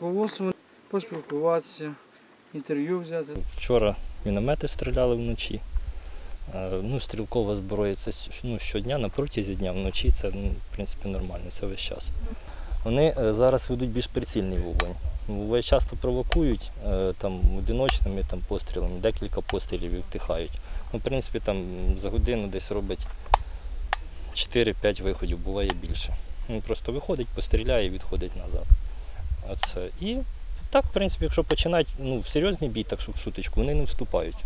Просто поспілкуватися, інтерв'ю взяти. Вчора міномети стріляли вночі. Е, Ну, стрілкова зброя це ну, щодня на протязі дня вночі це ну, в принципі нормально, це весь час. Вони е, зараз ведуть більш прицільний вогонь. Буває, часто провокують е, там, одиночними там, пострілами, декілька пострілів і втихають. Ну, в принципі, там за годину десь робить 4-5 виходів, буває більше. Він просто виходить, постріляє і відходить назад. Оце. І так, в принципі, якщо починати ну, в серйозний бій, так що в сутичку, вони не вступають.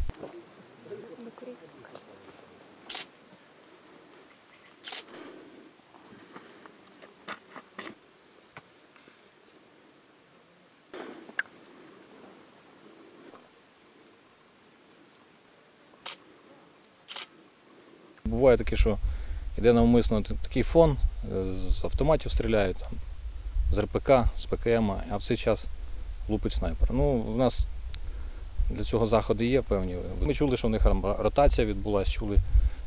Буває таке, що йде навмисно такий фон, е, з автоматів стріляють, з РПК, з ПКМ, а в цей час лупить снайпер. Ну, у нас для цього заходи є певні. Ми чули, що в них ротація відбулася, чули,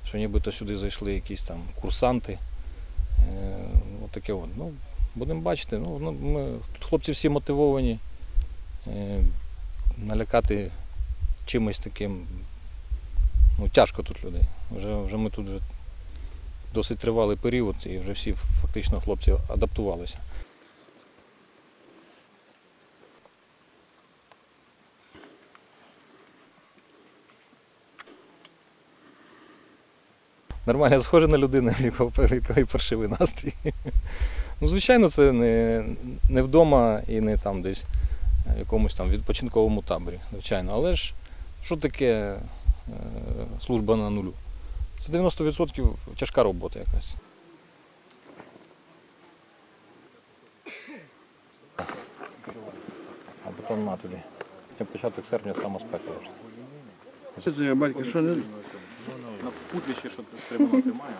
що нібито сюди зайшли якісь там курсанти. Е, от таке от. Ну, будемо бачити. Ну, ну, ми, тут хлопці всі мотивовані. Е, налякати чимось таким ну, тяжко тут людей. Вже, вже ми тут вже досить тривалий період і вже всі фактично хлопці адаптувалися. Нормально схоже на людину, в якого в якої паршивий настрій. Ну, звичайно, це не, не вдома і не там десь в якомусь там відпочинковому таборі, звичайно. Але ж що таке е, служба на нулю? Це 90% тяжка робота якась. А потім на тобі. Початок серпня саме спека. Це батько, що не Путліші, що стримано тримає.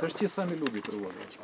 Це ж ті самі люди приводять.